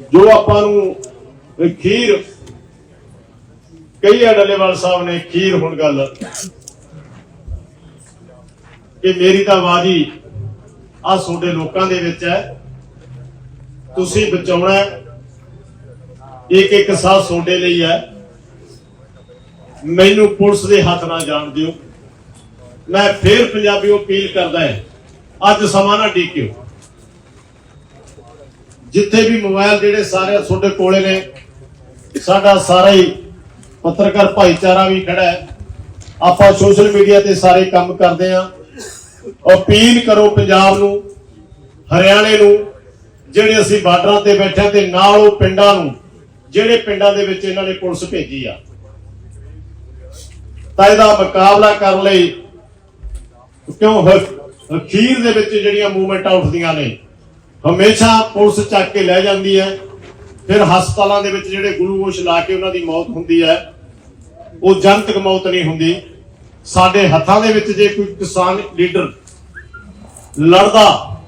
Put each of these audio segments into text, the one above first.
ਜੋ ਆਪਾਂ ਨੂੰ ਖੀਰ ਕਈ ਆ ਡੱਲੇਵਾਲ ਸਾਹਿਬ ਨੇ, ਖੀਰ ਹੁਣ ਗੱਲ। ਕਿ ਮੇਰੀ ਤਾਂ ਬਾਜੀ ਆ ਤੁਹਾਡੇ ਲੋਕਾਂ ਦੇ ਵਿੱਚ ਹੈ। ਤੁਸੀਂ ਬਚਾਉਣਾ ਇੱਕ ਇੱਕ ਸਾਹ ਤੁਹਾਡੇ ਲਈ ਹੈ। ਮੈਨੂੰ ਪੁਲਿਸ ਦੇ ਹੱਥ ਨਾ ਜਾਣ ਦਿਓ। ਮੈਂ ਫੇਰ ਪੰਜਾਬੀਓ ਅਪੀਲ ਕਰਦਾ ਹਾਂ। ਅੱਜ ਸਮਾਂ ਨਾ ਡੀਕਿਓ ਜਿੱਥੇ ਵੀ ਮੋਬਾਈਲ ਜਿਹੜੇ ਸਾਰੇ ਤੁਹਾਡੇ ਕੋਲੇ ਨੇ, ਸਾਡਾ ਸਾਰਾ ਹੀ ਪੱਤਰਕਾਰ ਭਾਈਚਾਰਾ ਵੀ ਖੜਾ ਹੈ। ਆਪਾਂ ਸੋਸ਼ਲ ਮੀਡੀਆ ਤੇ ਸਾਰੇ ਕੰਮ ਕਰਦੇ ਆਂ ਅਪੀਲ ਕਰੋ ਪੰਜਾਬ ਨੂੰ, ਹਰਿਆਣੇ ਨੂੰ, ਜਿਹੜੇ ਅਸੀਂ ਬਾਰਡਰਾਂ ਤੇ ਬੈਠੇ ਤੇ ਨਾਲ ਉਹ ਪਿੰਡਾਂ ਨੂੰ, ਜਿਹੜੇ ਪਿੰਡਾਂ ਦੇ ਵਿੱਚ ਇਹਨਾਂ ਨੇ ਪੁਲਿਸ ਭੇਜੀ ਆ। ਤਾਂ ਇਹਦਾ ਮੁਕਾਬਲਾ ਕਰਨ ਲਈ ਕਿਉਂ ਹ- ਅਖੀਰ ਦੇ ਵਿੱਚ ਜਿਹੜੀਆਂ ਮੂਵਮੈਂਟਾਂ ਉੱਠਦੀਆਂ ਨੇ ਹਮੇਸ਼ਾ ਪੁਲਿਸ ਚੱਕ ਕੇ ਲੈ ਜਾਂਦੀ ਹੈ। ਫਿਰ ਹਸਪਤਾਲਾਂ ਦੇ ਵਿੱਚ ਜਿਹੜੇ ਗਲੂਕੋਸ਼ ਲਾ ਕੇ ਉਹਨਾਂ ਦੀ ਮੌਤ ਹੁੰਦੀ ਹੈ, ਉਹ ਜਨਤਕ ਮੌਤ ਨਹੀਂ ਹੁੰਦੀ। ਸਾਡੇ ਹੱਥਾਂ ਦੇ ਵਿੱਚ ਜੇ ਕੋਈ ਕਿਸਾਨ ਲੀਡਰ ਲੜਦਾ,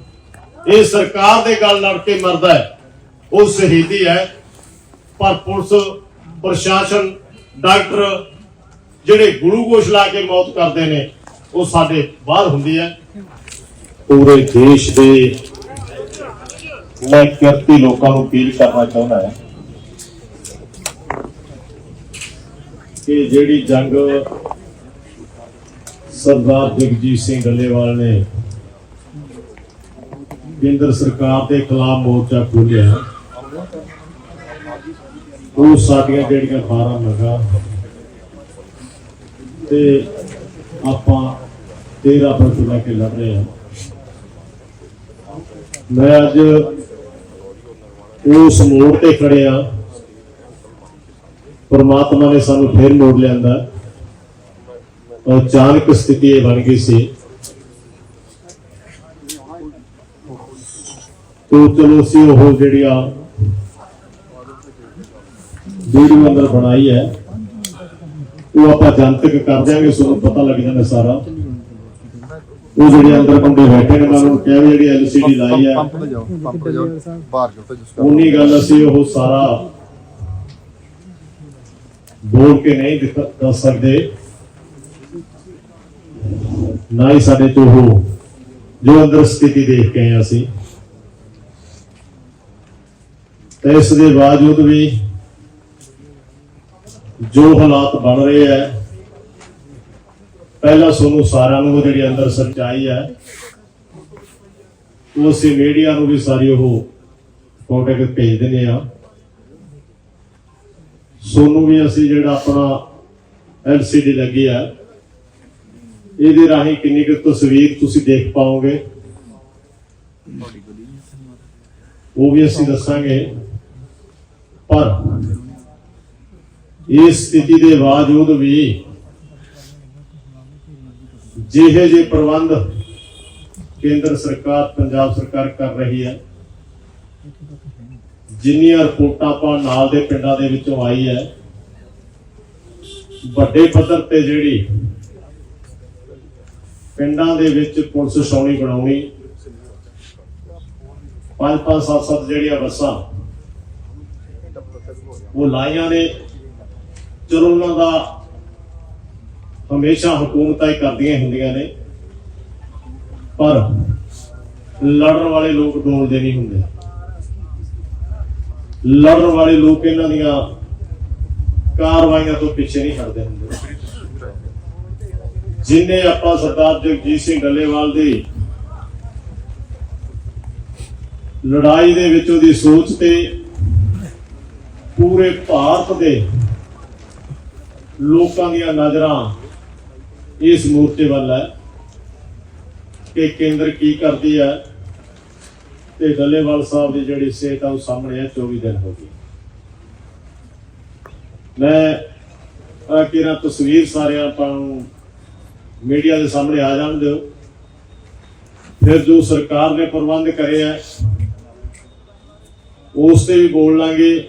ਇਹ ਸਰਕਾਰ ਦੇ ਗੱਲ ਲੜ ਕੇ ਮਰਦਾ ਹੈ, ਉਹ ਸ਼ਹੀਦੀ ਹੈ। ਪਰ ਪੁਲਿਸ, ਪ੍ਰਸ਼ਾਸਨ, ਡਾਕਟਰ ਜਿਹੜੇ ਗਲੂਕੋਸ਼ ਲਾ ਕੇ ਮੌਤ ਕਰਦੇ ਨੇ, ਉਹ ਸਾਡੇ ਬਾਹਰ ਹੁੰਦੀ ਹੈ। ਪੂਰੇ ਦੇਸ਼ ਦੇ ਮੈਂ ਕਿਰਤੀ ਲੋਕਾਂ ਨੂੰ ਅਪੀਲ ਕਰਨਾ ਚਾਹੁੰਦਾ ਹਾਂ ਕਿ ਜਿਹੜੀ ਜੰਗ ਸਰਦਾਰ ਜਗਜੀਤ ਸਿੰਘ ਡੱਲੇਵਾਲ ਨੇ ਕੇਂਦਰ ਸਰਕਾਰ ਦੇ ਖਿਲਾਫ ਮੋਰਚਾ ਖੋਲ੍ਹਿਆ ਉਹ ਸਾਡੀਆਂ ਜਿਹੜੀਆਂ 12 ਮੰਗਾਂ ਤੇ ਆਪਾਂ 13 ਫ਼ਰਕ ਲੈ ਕੇ ਲੜ ਰਹੇ ਹਾਂ। ਮੈਂ ਅੱਜ ਉਸ ਮੋੜ ਤੇ ਖੜੇ ਆ। ਪਰਮਾਤਮਾ ਨੇ ਸਾਨੂੰ ਫੇਰ ਮੋੜ ਲਿਆਂਦਾ। ਅਚਾਨਕ ਸਥਿਤੀ ਇਹ ਬਣ ਗਈ ਸੀ। ਤੋ ਚਲੋ ਸੀ ਉਹ ਜਿਹੜੀਆਂ ਵੀਡੀਓ ਅੰਦਰ ਬਣਾਈ ਹੈ। ਉਹ ਆਪਾਂ ਜਨਤਕ ਕਰ ਦਿਆਂਗੇ ਤੁਹਾਨੂੰ ਪਤਾ ਲੱਗ ਜਾਂਦਾ ਸਾਰਾ। ਉਹ ਜਿਹੜੇ ਅੰਦਰ ਬੰਦੇ ਬੈਠੇ ਨੇ ਉਹਨਾਂ ਨੂੰ ਕਿਹਾ ਵੀ ਜਿਹੜੀ ਐਲਸੀਡੀ ਲਾਈ ਹੈ ਪੰਪ ਤੇ ਜਾਓ ਪੰਪ ਤੇ ਜਾਓ ਬਾਹਰ ਜਾਓ ਤੇ ਜਿਸ ਉਨੀ ਗੱਲ ਅਸੀਂ ਉਹ ਸਾਰਾ ਬੋਲ ਕੇ ਨਹੀਂ ਦੱਸ ਸਕਦੇ। ਨਾ ਹੀ ਸਾਡੇ ਤੋਂ ਉਹ ਜੋ ਅੰਦਰ ਸਥਿਤੀ ਦੇਖ ਕੇ ਆਏ ਅਸੀਂ। ਤੇ ਇਸ ਦੇ ਬਾਵਜੂਦ ਵੀ ਜੋ ਹਾਲਾਤ ਬਣ ਰਹੇ ਹੈ ਪਹਿਲਾਂ ਤੁਹਾਨੂੰ ਸਾਰਿਆਂ ਨੂੰ ਜਿਹੜੀ ਅੰਦਰ ਸੱਚਾਈ ਹੈ, ਉਹ ਅਸੀਂ ਮੀਡੀਆ ਨੂੰ ਵੀ ਸਾਰੀ ਉਹ ਕੰਟੈਕਟ ਭੇਜ ਦਿੰਦੇ ਆ ਸੋਨੂੰ ਵੀ ਅਸੀਂ ਜਿਹੜਾ ਆਪਣਾ ਐਲਸੀਡੀ ਲੱਗੀ ਆ ਇਹਦੇ ਰਾਹੀਂ ਕਿੰਨੀ ਕੁ ਤਸਵੀਰ ਤੁਸੀਂ ਦੇਖ ਪਾਓਗੇ। ਉਹ ਵੀ ਅਸੀਂ ਦੱਸਾਂਗੇ। ਪਰ ਇਸ ਸਥਿਤੀ ਦੇ ਬਾਵਜੂਦ ਵੀ ਜਿਹੇ ਜਿਹੇ ਪ੍ਰਬੰਧ ਕੇਂਦਰ ਸਰਕਾਰ, ਪੰਜਾਬ ਸਰਕਾਰ ਕਰ ਰਹੀ ਹੈ, ਜਿੰਨੀਆਂ ਰਿਪੋਰਟਾਂ ਆਪਾਂ ਨਾਲ ਦੇ ਪਿੰਡਾਂ ਦੇ ਵਿੱਚੋਂ ਆਈ ਹੈ, ਵੱਡੇ ਪੱਧਰ ਤੇ ਜਿਹੜੀ ਪਿੰਡਾਂ ਦੇ ਵਿੱਚ ਪੁਲਿਸ ਛਾਉਣੀ ਬਣਾਉਣੀ, ਪੰਜ ਪੰਜ ਸੱਤ ਸੱਤ ਜਿਹੜੀਆਂ ਬੱਸਾਂ, ਉਹ ਲਾਈਆਂ ਨੇ, ਚਲੋ ਉਹਨਾਂ ਦਾ ਹਮੇਸ਼ਾ ਹਕੂਮਤਾਂ ਹੀ ਕਰਦੀਆਂ ਹੁੰਦੀਆਂ ਨੇ। ਪਰ ਲੜਨ ਵਾਲੇ ਲੋਕ ਡੋਲਦੇ ਨਹੀਂ ਹੁੰਦੇ। ਲੜਨ ਵਾਲੇ ਲੋਕ ਇਹਨਾਂ ਦੀਆਂ ਕਾਰਵਾਈਆਂ ਤੋਂ ਪਿੱਛੇ ਨਹੀਂ ਹਟਦੇ ਹੁੰਦੇ। ਜਿਨੇ ਆਪਾਂ ਸਰਦਾਰ ਜਗਜੀਤ ਸਿੰਘ ਡੱਲੇਵਾਲ ਦੀ ਲੜਾਈ ਦੇ ਵਿੱਚ ਉਹਦੀ ਸੋਚ ਤੇ ਪੂਰੇ ਭਾਰਤ ਦੇ ਲੋਕਾਂ ਦੀਆਂ ਨਜ਼ਰਾਂ ਇਸ ਮੋਰਚੇ ਵੱਲ ਹੈ ਕਿ ਕੇਂਦਰ ਕੀ ਕਰਦੀ ਹੈ ਤੇ ਡੱਲੇਵਾਲ ਸਾਹਿਬ ਦੀ ਜਿਹੜੀ ਸਿਹਤ ਆ ਉਹ ਸਾਹਮਣੇ ਹੈ 24 ਦਿਨ ਹੋ ਗਈ ਮੈਂ ਆ ਕਿਰਾ ਤਸਵੀਰ ਸਾਰਿਆਂ ਆਪਾਂ ਨੂੰ ਮੀਡੀਆ ਦੇ ਸਾਹਮਣੇ ਆ ਜਾਣ ਦਿਓ। ਫਿਰ ਜੋ ਸਰਕਾਰ ਨੇ ਪ੍ਰਬੰਧ ਕਰੇ ਹੈ, ਉਸ ਤੇ ਵੀ ਬੋਲ ਲਾਂਗੇ।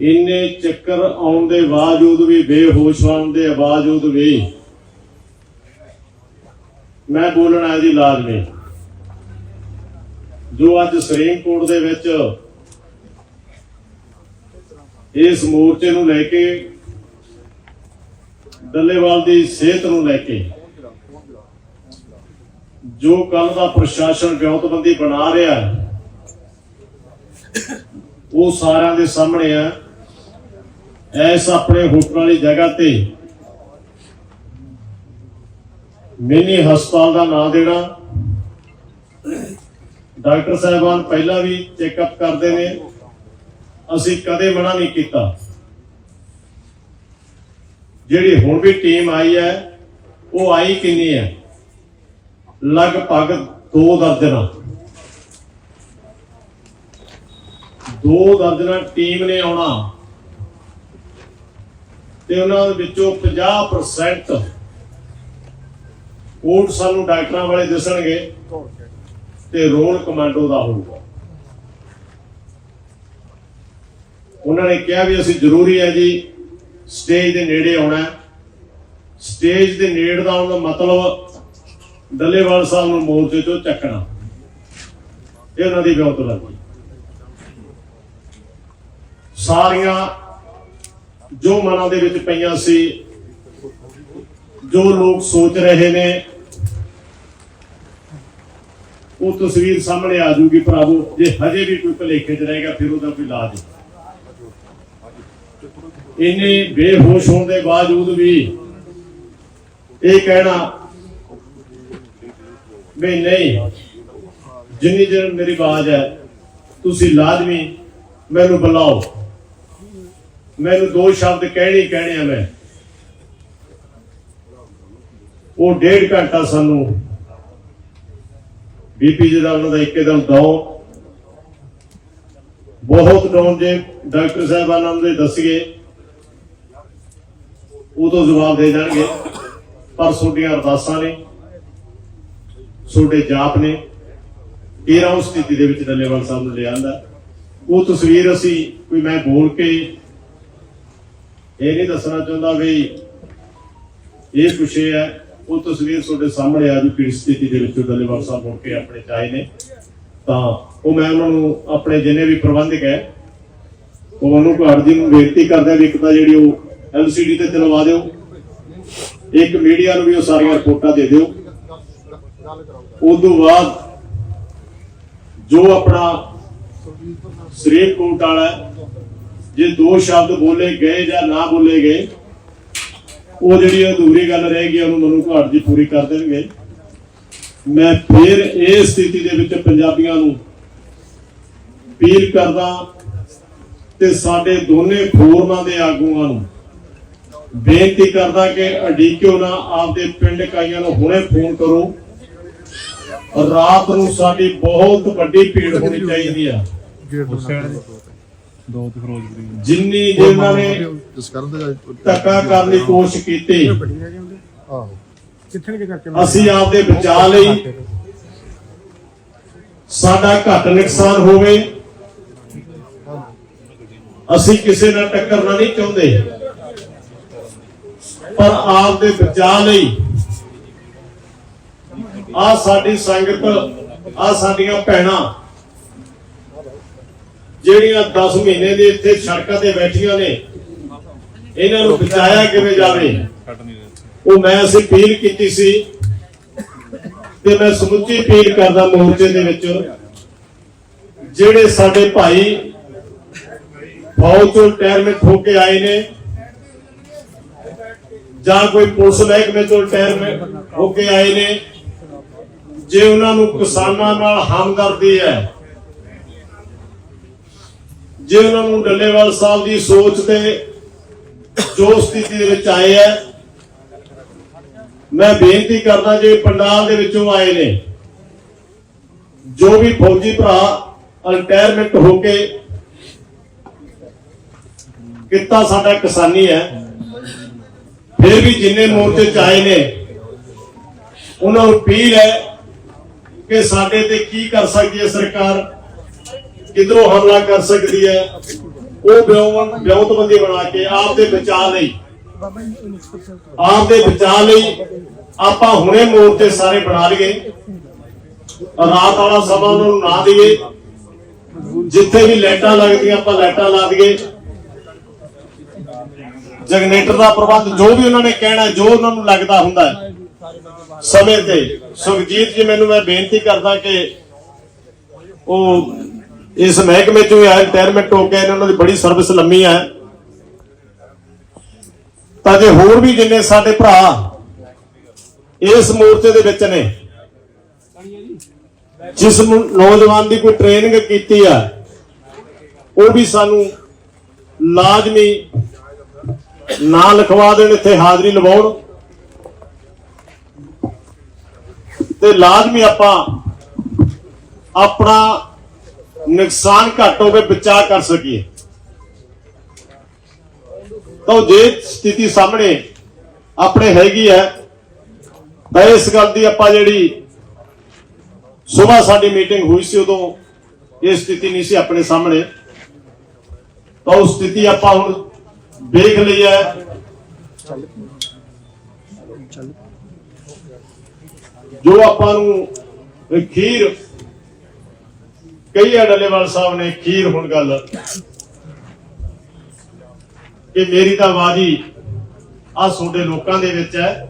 ਇੰਨੇ ਚੱਕਰ ਆਉਣ ਦੇ ਬਾਵਜੂਦ ਵੀ ਬੇਹੋਸ਼ ਹੋਣ ਦੇ ਬਾਵਜੂਦ ਵੀ ਮੈਂ ਬੋਲਣਾ ਹੈ ਲਾਜ਼ਮੀ। ਜੋ ਅੱਜ ਸੁਪਰੀਮ ਕੋਰਟ ਦੇ ਵਿੱਚ ਇਸ ਮੋਰਚੇ ਨੂੰ ਲੈ ਕੇ, ਡੱਲੇਵਾਲ ਦੀ ਸਿਹਤ ਨੂੰ ਲੈ ਕੇ, ਜੋ ਕੱਲ ਦਾ ਪ੍ਰਸ਼ਾਸਨ ਵਿਉਂਤਬੰਦੀ ਬਣਾ ਰਿਹਾ ਉਹ ਸਾਰਿਆਂ ਦੇ ਸਾਹਮਣੇ ਆ ਐਸ ਆਪਣੇ ਹੋਟਲ ਵਾਲੀ ਜਗ੍ਹਾ ਤੇ ਮਿੰਨੀ ਹਸਪਤਾਲ ਦਾ ਨਾਮ ਦੇਣਾ। ਡਾਕਟਰ ਸਾਹਿਬਾਨ ਪਹਿਲਾਂ ਵੀ ਚੈੱਕਅਪ ਕਰਦੇ ਨੇ। ਅਸੀਂ ਕਦੇ ਮਨਾ ਨਹੀਂ ਕੀਤਾ। ਜਿਹੜੀ ਹੁਣ ਵੀ ਟੀਮ ਆਈ ਹੈ, ਉਹ ਆਈ ਕਿੰਨੀ ਹੈ? ਲਗਭਗ 2 ਦਰਜਨਾਂ। ਦੋ ਦਰਜਨਾਂ ਟੀਮ ਨੇ ਆਉਣਾ। ਤੇ ਉਹਨਾਂ ਦੇ ਵਿੱਚੋਂ 50% ਕੋਟ ਸਾਨੂੰ ਡਾਕਟਰਾਂ ਵਾਲੇ ਦਿਸਣਗੇ ਤੇ ਰੋਲ ਕਮਾਂਡੋ ਦਾ ਹੋਊਗਾ। ਉਹਨਾਂ ਨੇ ਕਿਹਾ ਵੀ ਅਸੀਂ ਜ਼ਰੂਰੀ ਹੈ ਜੀ, ਸਟੇਜ ਦੇ ਨੇੜੇ ਆਉਣਾ ਸਟੇਜ ਦੇ ਨੇੜ ਦਾ ਆਉਣ ਦਾ ਮਤਲਬ ਡੱਲੇਵਾਲ ਸਾਹਿਬ ਨੂੰ ਮੋਰਚੇ ਤੋਂ ਚੱਕਣਾ। ਇਹ ਉਹਨਾਂ ਦੀ ਬਿਉਂਤ ਲੱਗੀ ਸਾਰੀਆਂ ਜੋ ਮਨਾਂ ਦੇ ਵਿੱਚ ਪਈਆਂ ਸੀ, ਜੋ ਲੋਕ ਸੋਚ ਰਹੇ ਨੇ, ਉਹ ਤਸਵੀਰ ਸਾਹਮਣੇ ਆ ਜੂਗੀ ਭਰਾਵੋ। ਜੇ ਹਜੇ ਵੀ ਕੋਈ ਭਲੇਖੇ ਚ ਰਹੇਗਾ, ਫਿਰ ਉਹਦਾ ਕੋਈ ਇਲਾਜ ਨਹੀਂ। ਇੰਨੇ ਬੇਹੋਸ਼ ਹੋਣ ਦੇ ਬਾਵਜੂਦ ਵੀ ਇਹ ਕਹਿਣਾ ਵੀ ਨਹੀਂ, ਜਿੰਨੀ ਦੇਰ ਮੇਰੀ ਆਵਾਜ਼ ਹੈ, ਤੁਸੀਂ ਲਾਜ਼ਮੀ ਮੈਨੂੰ ਬੁਲਾਓ। ਮੈਨੂੰ ਦੋ ਸ਼ਬਦ ਕਹਿਣੇ ਕਹਿਣੇ ਆ ਮੈਂ। ਉਹ ਡੇਢ ਘੰਟਾ ਸਾਨੂੰ ਬੀਪੀ ਜੀ ਦਾ ਉਹਨਾਂ ਦਾ ਇੱਕਦਮ ਡਾਊਨ। ਬਹੁਤ ਡਾਊਨ ਜੇ ਡਾਕਟਰ ਸਾਹਿਬਾਨਾਂ ਨੂੰ ਦੱਸੀਏ ਉਹ ਤੋਂ ਜਵਾਬ ਦੇ ਜਾਣਗੇ ਪਰ ਤੁਹਾਡੀਆਂ ਅਰਦਾਸਾਂ ਨੇ, ਤੁਹਾਡੇ ਜਾਪ ਨੇ ਇਹ ਰਾਉ ਸਥਿਤੀ ਦੇ ਵਿੱਚ ਡੱਲੇਵਾਲ ਸਾਹਿਬ ਨੂੰ ਲਿਆਂਦਾ। ਉਹ ਤਸਵੀਰ ਅਸੀਂ ਕੋਈ ਮੈਂ ਬੋਲ ਕੇ ਇਹ ਨਹੀਂ ਦੱਸਣਾ ਚਾਹੁੰਦਾ ਵੀ ਇਹ ਕੁਛ ਇਹ ਹੈ, ਉਹ ਤਸਵੀਰ ਤੁਹਾਡੇ ਸਾਹਮਣੇ ਆ ਜੂ ਕਿਹੜੀ ਸਥਿਤੀ ਦੇ ਵਿੱਚ ਡੱਲੇਵਾਲ ਸਾਹਿਬ ਮੁੜ ਕੇ ਆਪਣੇ ਚਾਏ ਨੇ। ਤਾਂ ਉਹ ਮੈਂ ਉਹਨਾਂ ਨੂੰ ਆਪਣੇ ਜਿੰਨੇ ਵੀ ਪ੍ਰਬੰਧਕ ਹੈ, ਉਹ ਉਹਨੂੰ ਘਰ ਜੀ ਨੂੰ ਬੇਨਤੀ ਕਰਦਾ ਵੀ ਇੱਕ ਤਾਂ ਜਿਹੜੀ ਉਹ ਐਲਸੀਡੀ ਤੇ ਚਲਵਾ ਦਿਓ, ਇੱਕ ਮੀਡੀਆ ਨੂੰ ਵੀ ਉਹ ਸਾਰੀਆਂ ਰਿਪੋਰਟਾਂ ਦੇ ਦਿਓ। ਉਸ ਤੋਂ ਬਾਅਦ ਜੋ ਆਪਣਾ ਸਰੀਰ ਕੋਟ ਵਾਲਾ ਜੇ ਦੋ ਸ਼ਬਦ ਬੋਲੇ ਗਏ ਜਾਂ ਨਾ ਬੋਲੇ ਗਏ, ਉਹ ਜਿਹੜੀ ਅਧੂਰੀ ਗੱਲ ਰਹਿ ਗਈ, ਉਹਨੂੰ ਮਨੂ ਘਾਟ ਜੀ ਪੂਰੀ ਕਰ ਦੇਣਗੇ। ਮੈਂ ਫਿਰ ਇਹ ਸਥਿਤੀ ਦੇ ਵਿੱਚ ਪੰਜਾਬੀਆਂ ਨੂੰ ਅਪੀਲ ਕਰਦਾ ਤੇ ਸਾਡੇ ਦੋਨੇ ਫੋਰਮਾਂ ਦੇ ਆਗੂਆਂ ਨੂੰ ਬੇਨਤੀ ਕਰਦਾ ਕਿ ਅਡੀਕਿਓ ਨਾ ਆਪਦੇ ਪਿੰਡ ਇਕਾਈਆਂ ਨੂੰ ਹੁਣੇ ਫੋਨ ਕਰੋ। ਰਾਤ ਨੂੰ ਸਾਡੀ ਬਹੁਤ ਵੱਡੀ ਭੀੜ ਹੋਣੀ ਚਾਹੀਦੀ ਆ। ਦੋ ਤੇ ਫਿਰੋਜ਼ਪੁਰੀ ਜਿੰਨੀ ਜਿਹਨਾਂ ਨੇ ਜਿਸ ਕਰਨ ਦੇ ਧੱਕਾ ਕਰਨ ਦੀ ਕੋਸ਼ਿਸ਼ ਕੀਤੀ। ਆਹੋ। ਕਿੱਥੇ ਕਰਕੇ ਅਸੀਂ ਆਪਦੇ ਬਚਾਅ ਲਈ ਸਾਡਾ ਘੱਟ ਨੁਕਸਾਨ ਹੋਵੇ ਅਸੀਂ ਕਿਸੇ ਨਾਲ ਟੱਕਰਨਾ ਨਹੀਂ ਚਾਹੁੰਦੇ। ਪਰ ਆਪਦੇ ਬਚਾਅ ਲਈ ਆ ਸਾਡੀ ਸੰਗਤ ਆ ਸਾਡੀਆਂ ਭੈਣਾਂ ਜਿਹੜੀਆਂ 10 ਮਹੀਨੇ ਦੇ ਇੱਥੇ ਸੜਕਾਂ ਤੇ ਬੈਠੀਆਂ ਨੇ, ਇਹਨਾਂ ਨੂੰ ਬਚਾਇਆ ਕਿਵੇਂ ਜਾਵੇ? ਉਹ ਮੈਂ ਅਸੀਂ ਅਪੀਲ ਕੀਤੀ ਸੀ ਤੇ ਮੈਂ ਸਮੁੱਚੀ ਅਪੀਲ ਕਰਦਾ ਮੋਰਚੇ ਦੇ ਵਿੱਚ, ਜਿਹੜੇ ਸਾਡੇ ਭਾਈ ਫੌਜ ਤੋਂ ਰਿਟਾਇਰਮੈਂਟ ਹੋ ਕੇ ਆਏ ਨੇ, ਜਾਂ ਕੋਈ ਪੁਲਿਸ ਮਹਿਕਮੇ ਤੋਂ ਰਿਟਾਇਰਮੈਂਟ ਹੋ ਕੇ ਆਏ ਨੇ, ਜੇ ਉਹਨਾਂ ਨੂੰ ਕਿਸਾਨਾਂ ਨਾਲ ਹਮਦਰਦੀ ਹੈ ਜੇ ਉਹਨਾਂ ਨੂੰ ਡੱਲੇਵਾਲ ਸਾਹਿਬ ਦੀ ਸੋਚ ਤੇ ਜੋ ਸਥਿਤੀ ਦੇ ਵਿੱਚ ਆਏ ਹੈ ਮੈਂ ਬੇਨਤੀ ਕਰਦਾ ਜੇ ਪੰਡਾਲ ਦੇ ਵਿੱਚੋਂ ਆਏ ਨੇ, ਜੋ ਵੀ ਫੌਜੀ ਭਰਾ ਰਿਟਾਇਰਮੈਂਟ ਹੋ ਕੇ ਕਿੱਤਾ ਸਾਡਾ ਕਿਸਾਨੀ ਹੈ, ਫਿਰ ਵੀ ਜਿੰਨੇ ਮੋਰਚੇ ਚ ਆਏ ਨੇ, ਉਹਨਾਂ ਨੂੰ ਅਪੀਲ ਹੈ ਕਿ ਸਾਡੇ ਤੇ ਕੀ ਕਰ ਸਕਦੀ ਹੈ ਸਰਕਾਰ? ਕਿਧਰੋਂ ਹਮਲਾ ਕਰ ਸਕਦੀ ਹੈ? ਉਹ ਬਿਉਂ ਬਿਉਂਤਬੰਦੀ ਬਣਾ ਕੇ ਆਪ ਦੇ ਬਚਾਅ ਲਈ ਆਪ ਦੇ ਬਚਾਅ ਲਈ ਆਪਾਂ ਹੁਣੇ ਮੋਰਚੇ ਸਾਰੇ ਬਣਾ ਲਈਏ। ਰਾਤ ਵਾਲਾ ਸਮਾਂ ਉਹਨਾਂ ਨੂੰ ਨਾ ਦਈਏ। ਜਿੱਥੇ ਵੀ ਲਾਈਟਾਂ ਲੱਗਦੀਆਂ, ਆਪਾਂ ਲਾਈਟਾਂ ਲਾ ਦਈਏ। ਜਨਰੇਟਰ ਦਾ ਪ੍ਰਬੰਧ ਜੋ ਵੀ ਉਹਨਾਂ ਨੇ ਕਹਿਣਾ, ਜੋ ਉਹਨਾਂ ਨੂੰ ਲੱਗਦਾ ਹੁੰਦਾ ਹੈ। ਸਮੇਂ ਤੇ। ਸੁਖਜੀਤ ਜੀ, ਮੈਨੂੰ ਮੈਂ ਬੇਨਤੀ ਕਰਦਾ ਕਿ ਉਹ ਇਸ ਮਹਿਕਮੇ ਚੋਂ ਹੀ ਆਏ ਰਿਟਾਇਰਮੈਂਟ ਹੋ ਕੇ ਆਏ ਉਹਨਾਂ ਦੀ ਬੜੀ ਸਰਵਿਸ ਲੰਮੀ ਹੈ। ਤਾਂ ਜੇ ਹੋਰ ਵੀ ਜਿੰਨੇ ਸਾਡੇ ਭਰਾ ਇਸ ਮੋਰਚੇ ਦੇ ਵਿੱਚ ਨੇ, ਜਿਸ ਨੌਜਵਾਨ ਦੀ ਕੋਈ ਟ੍ਰੇਨਿੰਗ ਕੀਤੀ ਆ ਉਹ ਵੀ ਸਾਨੂੰ ਲਾਜ਼ਮੀ ਨਾਂ ਲਿਖਵਾ ਦੇਣ, ਇੱਥੇ ਹਾਜ਼ਰੀ ਲਵਾਉਣ। ਤੇ ਲਾਜ਼ਮੀ ਆਪਾਂ ਆਪਣਾ ਨੁਕਸਾਨ ਘੱਟ ਹੋਵੇ ਬਚਾ ਕਰ ਸਕੀਏ। ਤਾਂ ਜੇ ਸਥਿਤੀ ਸਾਹਮਣੇ ਆਪਣੇ ਹੈਗੀ ਹੈ, ਤਾਂ ਇਸ ਗੱਲ ਦੀ ਆਪਾਂ ਜਿਹੜੀ ਸਵੇਰ ਸਾਡੀ ਮੀਟਿੰਗ ਹੋਈ ਸੀ ਉਦੋਂ ਇਹ ਸਥਿਤੀ ਨਹੀਂ ਸੀ ਆਪਣੇ ਸਾਹਮਣੇ। ਤਾਂ ਉਹ ਸਥਿਤੀ ਆਪਾਂ ਹੁਣ ਦੇਖ ਲਈ ਹੈ। ਜੋ ਆਪਾਂ ਨੂੰ ਅਖੀਰ ਖੀਰ ਕਈ ਆ ਡੱਲੇਵਾਲ ਸਾਹਿਬ ਨੇ ਖੀਰ ਹੁਣ ਗੱਲ ਕਿ ਮੇਰੀ ਤਾਂ ਬਾਜੀ ਆ ਤੁਹਾਡੇ ਲੋਕਾਂ ਦੇ ਵਿੱਚ ਹੈ।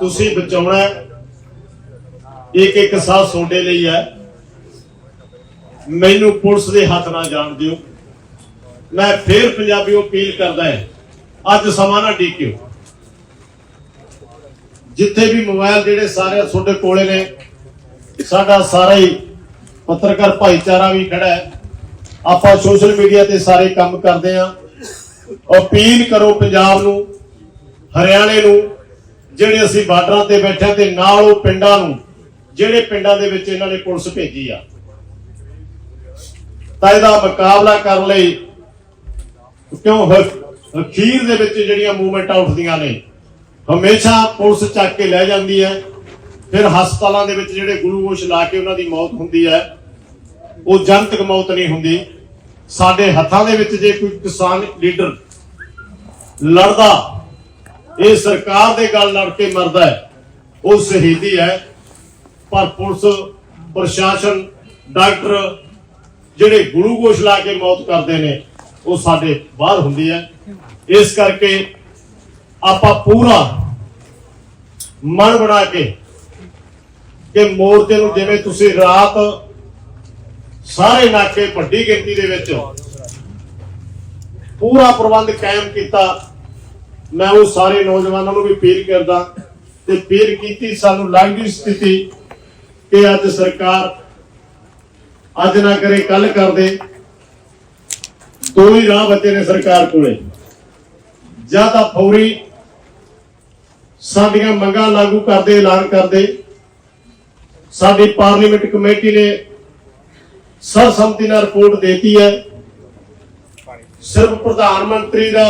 ਤੁਸੀਂ ਬਚਾਉਣਾ ਇੱਕ ਇੱਕ ਸਾਹ ਤੁਹਾਡੇ ਲਈ ਹੈ। ਮੈਨੂੰ ਪੁਲਿਸ ਦੇ ਹੱਥ ਨਾ ਜਾਣ ਦਿਓ। ਮੈਂ ਫੇਰ ਪੰਜਾਬੀਓ ਅਪੀਲ ਕਰਦਾ ਹੈ। ਅੱਜ ਸਮਾਂ ਨਾ ਡੀਕਿਓ ਜਿੱਥੇ ਵੀ ਮੋਬਾਈਲ ਜਿਹੜੇ ਸਾਰੇ ਤੁਹਾਡੇ ਕੋਲੇ ਨੇ, ਸਾਡਾ ਸਾਰਾ ਹੀ ਪੱਤਰਕਾਰ ਭਾਈਚਾਰਾ ਵੀ ਖੜਾ ਹੈ। ਆਪਾਂ ਸੋਸ਼ਲ ਮੀਡੀਆ ਤੇ ਸਾਰੇ ਕੰਮ ਕਰਦੇ ਆ ਅਪੀਲ ਕਰੋ ਪੰਜਾਬ ਨੂੰ, ਹਰਿਆਣੇ ਨੂੰ, ਜਿਹੜੇ ਅਸੀਂ ਬਾਰਡਰਾਂ ਤੇ ਬੈਠੇ ਹਾਂ ਤੇ ਨਾਲ ਉਹ ਪਿੰਡਾਂ ਨੂੰ, ਜਿਹੜੇ ਪਿੰਡਾਂ ਦੇ ਵਿੱਚ ਇਹਨਾਂ ਨੇ ਪੁਲਿਸ ਭੇਜੀ ਆ। ਤਾਂ ਇਹਦਾ ਮੁਕਾਬਲਾ ਕਰਨ ਲਈ ਕਿਉਂ ਹ- ਅਖੀਰ ਦੇ ਵਿੱਚ ਜਿਹੜੀਆਂ ਮੂਵਮੈਂਟਾਂ ਉੱਠਦੀਆਂ ਨੇ, ਹਮੇਸ਼ਾ ਪੁਲਿਸ ਚੱਕ ਕੇ ਲੈ ਜਾਂਦੀ ਹੈ। ਫਿਰ ਹਸਪਤਾਲਾਂ ਦੇ ਵਿੱਚ ਜਿਹੜੇ ਗਲੂਕੋਸ਼ ਲਾ ਕੇ ਉਹਨਾਂ ਦੀ ਮੌਤ ਹੁੰਦੀ ਹੈ। ਉਹ ਜਨਤਕ ਮੌਤ ਨਹੀਂ ਹੁੰਦੀ। ਸਾਡੇ ਹੱਥਾਂ ਦੇ ਵਿੱਚ ਜੇ ਕੋਈ ਕਿਸਾਨ ਲੀਡਰ ਲੜਦਾ, ਇਹ ਸਰਕਾਰ ਦੇ ਗੱਲ ਲੜ ਕੇ ਮਰਦਾ ਹੈ, ਉਹ ਸ਼ਹੀਦੀ ਹੈ। ਪਰ ਪੁਲਿਸ ਪ੍ਰਸ਼ਾਸਨ, ਡਾਕਟਰ ਜਿਹੜੇ ਗਲੂਕੋਸ਼ ਲਾ ਕੇ ਮੌਤ ਕਰਦੇ ਨੇ, ਉਹ ਸਾਡੇ ਬਾਹਰ ਹੁੰਦੀ ਹੈ। ਇਸ ਕਰਕੇ ਆਪਾਂ ਪੂਰਾ ਮਨ ਬਣਾ ਕੇ ਕਿ ਮੋਰਚੇ ਨੂੰ ਜਿਵੇਂ ਤੁਸੀਂ ਰਾਤ ਸਾਰੇ ਨਾਕੇ ਵੱਡੀ ਗਿਣਤੀ ਦੇ ਵਿੱਚ ਪੂਰਾ ਪ੍ਰਬੰਧ ਕਾਇਮ ਕੀਤਾ। ਮੈਂ ਉਹ ਸਾਰੇ ਨੌਜਵਾਨਾਂ ਨੂੰ ਵੀ ਅਪੀਲ ਕਰਦਾ ਤੇ ਅਪੀਲ ਕੀਤੀ ਸਾਨੂੰ ਲੱਗਦੀ ਸਥਿਤੀ ਕਿ ਅੱਜ ਸਰਕਾਰ ਅੱਜ ਨਾ ਕਰੇ ਕੱਲ ਕਰਦੇ ਦੋ ਹੀ ਰਾਹ ਬਚੇ ਨੇ ਸਰਕਾਰ ਕੋਲੇ। ਜਾਂ ਤਾਂ ਫੌਰੀ ਸਾਡੀਆਂ ਮੰਗਾਂ ਲਾਗੂ ਕਰਦੇ, ਐਲਾਨ ਕਰਦੇ। ਸਾਡੀ ਪਾਰਲੀਮੈਂਟ ਕਮੇਟੀ ਨੇ ਸਰਸੰਮਤੀ ਨਾਲ ਰਿਪੋਰਟ ਦੇਤੀ ਹੈ। ਸਿਰਫ ਪ੍ਰਧਾਨ ਮੰਤਰੀ ਦਾ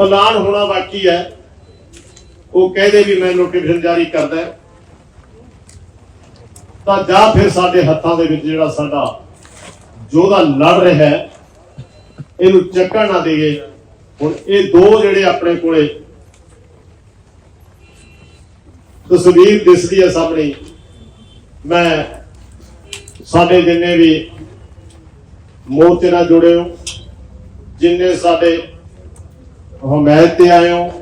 ਐਲਾਨ ਹੋਣਾ ਬਾਕੀ ਹੈ। ਉਹ ਕਹਦੇ ਵੀ ਮੈਂ ਨੋਟੀਫਿਕੇਸ਼ਨ ਜਾਰੀ ਕਰਦਾ ਤਾਂ ਜਾਂ ਫਿਰ ਸਾਡੇ ਹੱਥਾਂ ਦੇ ਵਿੱਚ ਜਿਹੜਾ ਸਾਡਾ ਯੋਧਾ ਲੜ ਰਿਹਾ ਹੈ, ਇਹਨੂੰ ਚੱਕਣ ਨਾ ਦੇਈਏ। ਹੁਣ ਇਹ ਦੋ ਜਿਹੜੇ ਆਪਣੇ ਕੋਲੇ ਤਸਵੀਰ ਦਿਸਦੀ ਹੈ ਸਾਹਮਣੇ। ਮੈਂ ਸਾਡੇ ਜਿੰਨੇ ਵੀ ਮੋਰਚੇ ਨਾਲ ਜੁੜੇ ਹੋ ਜਿੰਨੇ ਸਾਡੇ ਹਮਾਇਤ ਤੇ ਆਏ ਹੋ